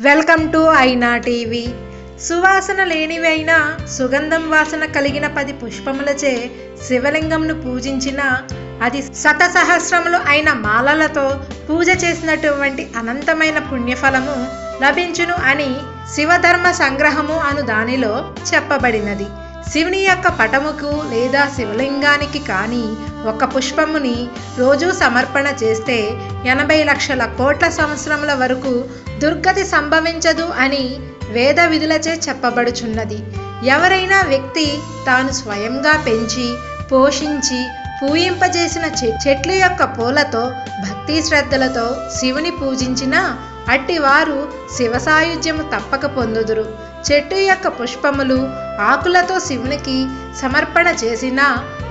Welcome to ఐనా TV. సువాసన లేనివైన సుగంధం వాసన కలిగిన పది పుష్పములచే శివలింగంను పూజించిన అది శతసహస్రములు అయిన మాలలతో పూజ చేసినటువంటి అనంతమైన పుణ్యఫలము లభించును అని శివధర్మ సంగ్రహము అను దానిలో చెప్పబడినది. శివుని యొక్క పటముకు లేదా శివలింగానికి కానీ ఒక పుష్పముని రోజు సమర్పణ చేస్తే ఎనభై లక్షల కోట్ల సంవత్సరముల వరకు దుర్గతి సంభవించదు అని వేద విధులచే చెప్పబడుచున్నది. ఎవరైనా వ్యక్తి తాను స్వయంగా పెంచి పోషించి పూయింపజేసిన చె- చెట్ల యొక్క పూలతో భక్తి శ్రద్ధలతో శివుని పూజించినా అట్టివారు వారు సాయుధ్యము తప్పక పొందుదురు. చెట్టు యొక్క పుష్పములు ఆకులతో శివునికి సమర్పణ చేసిన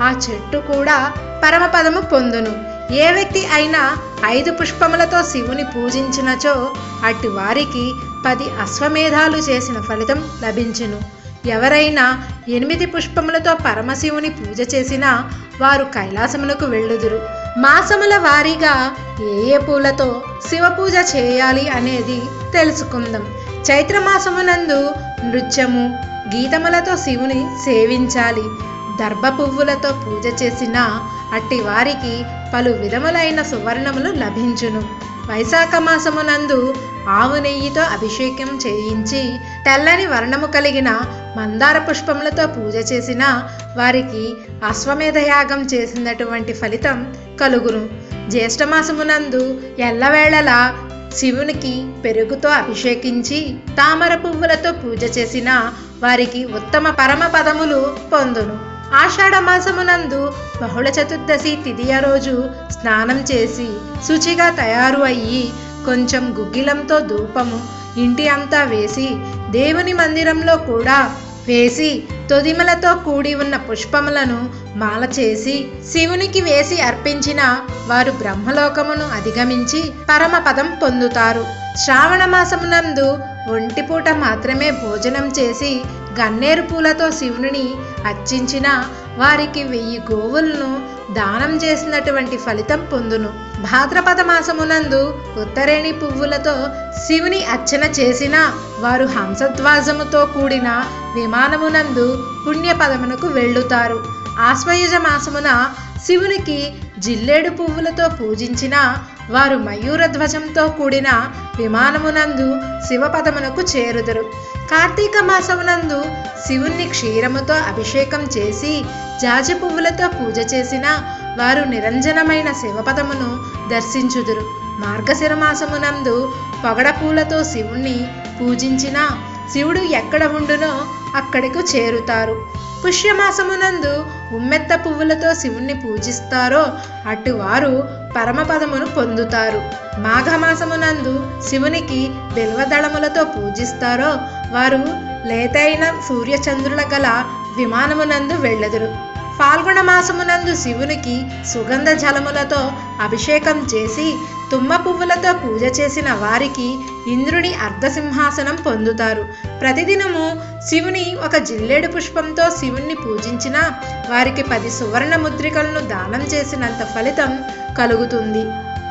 ఆ చెట్టు కూడా పరమపదము పొందును. ఏ వ్యక్తి అయినా ఐదు పుష్పములతో శివుని పూజించినచో అట్టి వారికి పది అశ్వమేధాలు చేసిన ఫలితం లభించును. ఎవరైనా ఎనిమిది పుష్పములతో పరమశివుని పూజ చేసినా వారు కైలాసములకు వెళ్ళుదురు. మాసముల వారీగా ఏ ఏ పూలతో శివ పూజ చేయాలి అనేది తెలుసుకుందాం. చైత్రమాసమునందు నృత్యము గీతములతో శివుని సేవించాలి. దర్భ పువ్వులతో పూజ చేసిన అట్టి వారికి పలు విధములైన సువర్ణములు లభించును. వైశాఖ మాసమునందు ఆవు నెయ్యితో అభిషేకం చేయించి తెల్లని వర్ణము కలిగిన మందార పుష్పములతో పూజ చేసిన వారికి అశ్వమేధయాగం చేసినటువంటి ఫలితం కలుగును. జ్యేష్ఠమాసమునందు ఎల్లవేళలా శివునికి పెరుగుతో అభిషేకించి తామర పువ్వులతో పూజ చేసిన వారికి ఉత్తమ పరమ పదములు పొందును. ఆషాఢ మాసమునందు బహుళ చతుర్దశి తిథియ రోజు స్నానం చేసి శుచిగా తయారు అయ్యి కొంచెం గుగ్గిలంతో ధూపము ఇంటి అంతా వేసి దేవుని మందిరంలో కూడా వేసి తొదిమలతో కూడి ఉన్న పుష్పములను మాల చేసి శివునికి వేసి అర్పించిన వారు బ్రహ్మలోకమును అధిగమించి పరమపదం పొందుతారు. శ్రావణ మాసమునందు ఒంటిపూట మాత్రమే భోజనం చేసి గన్నేరు పూలతో శివుని అర్చించిన వారికి వెయ్యి గోవులను దానం చేసినటువంటి ఫలితం పొందును. భాద్రపద మాసమునందు ఉత్తరేణి పువ్వులతో శివుని అర్చన చేసిన వారు హంసధ్వాజముతో కూడిన విమానమునందు పుణ్యపదమునకు వెళ్ళుతారు. ఆశ్వయుజ మాసమున శివునికి జిల్లేడు పువ్వులతో పూజించిన వారు మయూర ధ్వజంతో కూడిన విమానమునందు శివపదమునకు చేరుదురు. కార్తీక మాసమునందు శివుణ్ణి క్షీరముతో అభిషేకం చేసి జాజి పువ్వులతో పూజ చేసిన వారు నిరంజనమైన శివపదమును దర్శించుదురు. మార్గశిర మాసమునందు పొగడపూలతో శివుణ్ణి పూజించిన శివుడు ఎక్కడ ఉండునో అక్కడికి చేరుతారు. పుష్యమాసమునందు ఉమ్మెత్త పువ్వులతో శివుణ్ణి పూజిస్తారో అటువారు పరమపదమును పొందుతారు. మాఘమాసమునందు శివునికి బిల్వదళములతో పూజిస్తారో వారు లేతైన సూర్యచంద్రుల గల విమానమునందు వెళ్ళదురు. ఫాల్గుణ మాసమునందు శివునికి సుగంధ జలములతో అభిషేకం చేసి తుమ్మ పువ్వులతో పూజ చేసిన వారికి ఇంద్రుని అర్ధసింహాసనం పొందుతారు. ప్రతిదినము శివుని ఒక జిల్లేడు పుష్పంతో శివుణ్ణి పూజించిన వారికి పది సువర్ణ ముద్రికలను దానం చేసినంత ఫలితం కలుగుతుంది.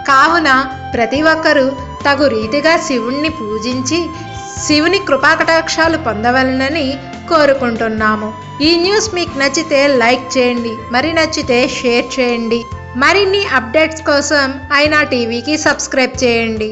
కావున ప్రతి ఒక్కరూ తగు రీతిగా శివుణ్ణి పూజించి శివుని కృపాకటాక్షాలు పొందవలనని కోరుకుంటున్నాము. ఈ న్యూస్ మీకు నచ్చితే లైక్ చేయండి మరి నచ్చితే షేర్ చేయండి. మరిన్ని అప్డేట్స్ కోసం అయినా టీవీకి సబ్స్క్రైబ్ చేయండి.